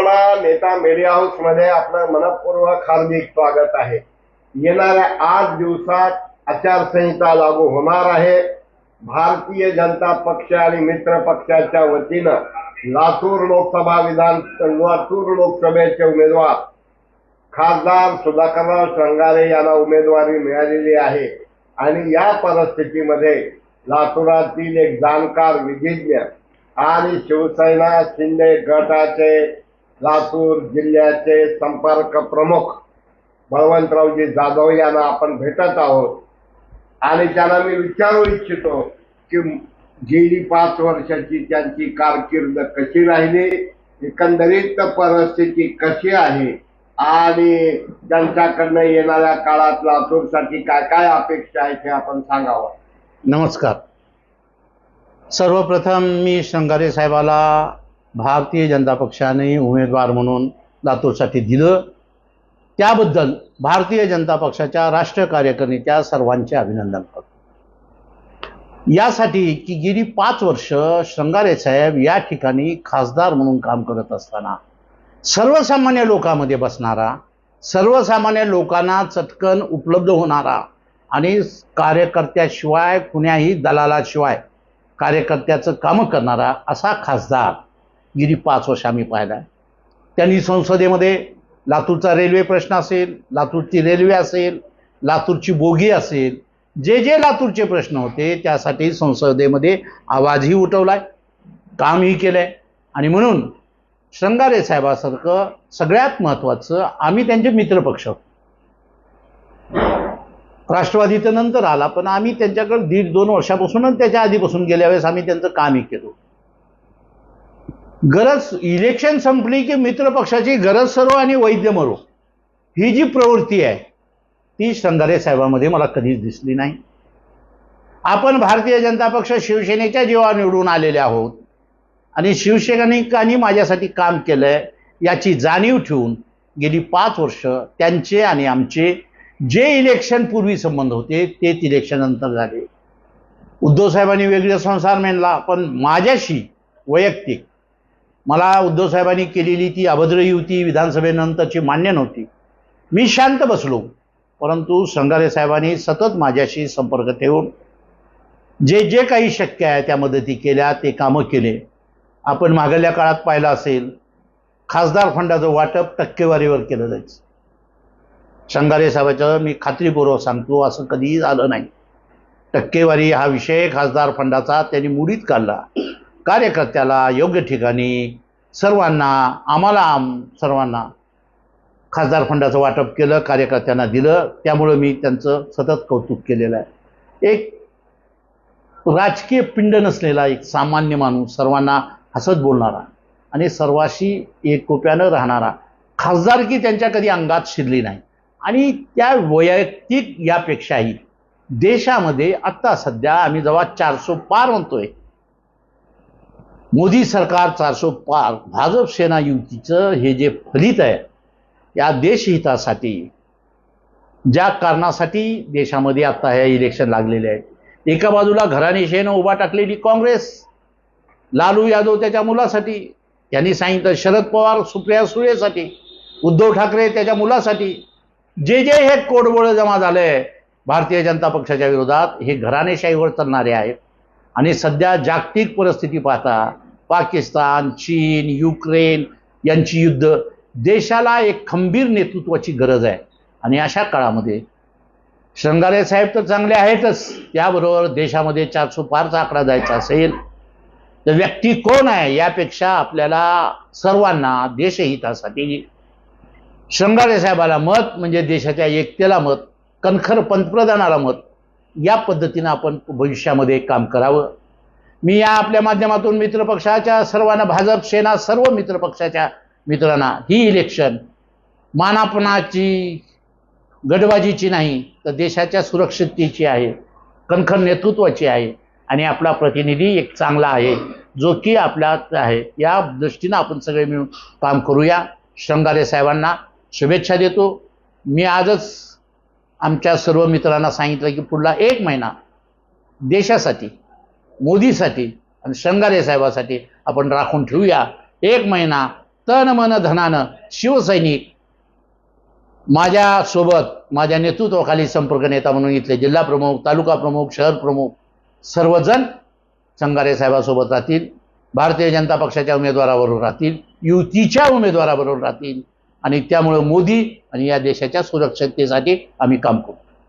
मराठवाडा नेता मीडिया हाऊसमध्ये आपलं मनपूर्वक हार्दिक स्वागत आहे. येणाऱ्या आठ दिवसात आचारसंहिता लागू होणार आहे. भारतीय जनता पक्ष आणि मित्र पक्षाच्या वतीनं लातूर लोकसभा विधान लातूर लोकसभेचे उमेदवार खासदार सुधाकरराव श्रंगारे यांना उमेदवारी मिळालेली आहे. आणि या परिस्थितीमध्ये लातूरातील एक जाणकार विधिज्ञ आणि शिवसेना शिंदे गटाचे लातूर जिल्ह्याचे संपर्क प्रमुख बळवंतरावजी जाधव यांना आपण भेटत आहोत. आणि त्यांना मी विचारू इच्छितो की गेली पाच वर्षाची त्यांची कारकीर्द कशी राहिली एकंदरीत परिस्थिती कशी आहे आणि त्यांच्याकडनं येणाऱ्या काळात लातूरसाठी काय काय अपेक्षा आहेत हे आपण सांगावं. नमस्कार. सर्वप्रथम मी शंगारे साहेबाला भारतीय जनता पक्षाने उमेदवार म्हणून लातूरसाठी दिलं. त्याबद्दल भारतीय जनता पक्षाच्या राष्ट्रीय कार्यकारिणीच्या सर्वांचे अभिनंदन करतो. यासाठी की गेली पाच वर्ष शृंगारे साहेब या ठिकाणी खासदार म्हणून काम करत असताना सर्वसामान्य लोकांमध्ये बसणारा सर्वसामान्य लोकांना चटकन उपलब्ध होणारा आणि कार्यकर्त्याशिवाय कुण्याही दलालाशिवाय कार्यकर्त्याचं कामं करणारा असा खासदार गेली पाच वर्ष आम्ही पाहिला त्यांनी संसदेमध्ये लातूरचा रेल्वे प्रश्न असेल लातूरची रेल्वे असेल लातूरची बोगी असेल जे जे लातूरचे प्रश्न होते त्यासाठी संसदेमध्ये आवाजही उठवलाय कामही केलंय. आणि म्हणून श्रंगारे साहेबासारखं सगळ्यात महत्त्वाचं आम्ही त्यांचे मित्रपक्ष आहोत. राष्ट्रवादी तर नंतर आला पण आम्ही त्यांच्याकडे दीड दोन वर्षापासूनच त्याच्या आधीपासून गेल्या वेळेस आम्ही त्यांचं कामही केलो. गरज इलेक्शन संपली की मित्रपक्षाची गरज सर्व आणि वैद्य मरो. ही जी प्रवृत्ती आहे ती शृंगारे साहेबांमध्ये मला कधीच दिसली नाही. आपण भारतीय जनता पक्ष शिवसेनेच्या जीवा निवडून आलेले आहोत आणि शिवसैनिकांनी माझ्यासाठी काम केलं आहे याची जाणीव ठेवून गेली पाच वर्ष त्यांचे आणि आमचे जे इलेक्शन पूर्वी संबंध होते तेच इलेक्शन नंतर झाले. उद्धव साहेबांनी वेगळे संसार मेनला पण माझ्याशी वैयक्तिक मला उद्धव साहेबांनी केलेली ती अभद्र युती विधानसभेनंतरची मान्य नव्हती. मी शांत बसलो परंतु संगारे साहेबांनी सतत माझ्याशी संपर्क ठेवून जे जे काही शक्य आहे त्या मदती केल्या ते कामं केले. आपण मागल्या काळात पाहिलं असेल खासदार फंडाचं वाटप टक्केवारीवर केलं जायचं. शंगारे साहेबाच्या मी खात्रीपूर्वक सांगतो असं कधीही झालं नाही. टक्केवारी हा विषय खासदार फंडाचा त्यांनी मुडीत काढला. कार्यकर्त्याला योग्य ठिकाणी सर्वांना आम्हाला आम सर्वांना खासदार फंडाचं वाटप केलं कार्यकर्त्यांना दिलं. त्यामुळं मी त्यांचं सतत कौतुक केलेलं आहे. एक राजकीय पिंड नसलेला एक सामान्य माणूस सर्वांना हसत बोलणारा आणि सर्वाशी एकोप्यानं राहणारा खासदारकी त्यांच्या कधी अंगात शिरली नाही. आणि त्या वैयक्तिक यापेक्षाही देशामध्ये आत्ता सध्या आम्ही जेव्हा चारसो पार म्हणतोय मोदी सरकार चारसो पार भाजप सेना युतीचं हे जे फलित आहे या देशहितासाठी ज्या कारणासाठी देशामध्ये आत्ता हे इलेक्शन लागलेले आहे एका बाजूला घराणेशाहीनं उभा टाकलेली काँग्रेस लालू यादव त्याच्या मुलासाठी यांनी सांगितलं शरद पवार सुप्रिया सुळेसाठी उद्धव ठाकरे त्याच्या मुलासाठी जे जे हे कोडबोळं जमा झालं आहे भारतीय जनता पक्षाच्या विरोधात हे घराणेशाहीवर चालणारे आहेत. आणि सध्या जागतिक परिस्थिती पाहता पाकिस्तान चीन युक्रेन यांची युद्ध देशाला एक खंबीर नेतृत्वाची गरज आहे. आणि अशा काळामध्ये शृंगारे साहेब तर चांगले आहेतच. त्याबरोबर देशामध्ये चारसो पारचा आकडा जायचा असेल तर व्यक्ती कोण आहे यापेक्षा आपल्याला सर्वांना देशहितासाठी शृंगारे साहेबाला मत म्हणजे देशाच्या एकतेला मत कणखर पंतप्रधानाला मत या पद्धतीनं आपण भविष्यामध्ये काम करावं. मी या आपल्या माध्यमातून मित्रपक्षाच्या सर्वांना भाजप सेना सर्व मित्रपक्षाच्या मित्रांना ही इलेक्शन मानापणाची गडबाजीची नाही तर देशाच्या सुरक्षिततेची आहे कणखर नेतृत्वाची आहे आणि आपला प्रतिनिधी एक चांगला आहे जो की आपल्यात आहे. या दृष्टीनं आपण सगळे मिळून काम करूया. शृंगारे साहेबांना शुभेच्छा देतो. मी आजच आमच्या सर्व मित्रांना सांगितलं की पुढला एक महिना देशासाठी मोदीसाठी आणि शंगारे साहेबासाठी आपण राखून ठेवूया. एक महिना तन मन धनानं शिवसैनिक माझ्यासोबत माझ्या नेतृत्वाखाली संपर्क नेता म्हणून इथले जिल्हा प्रमुख तालुका प्रमुख शहर प्रमुख सर्वजण संगारे साहेबासोबत राहतील. भारतीय जनता पक्षाच्या उमेदवाराबरोबर राहतील. युतीच्या उमेदवाराबरोबर राहतील. आणि त्यामुळं मोदी आणि या देशाच्या सुरक्षिततेसाठी आम्ही काम करू.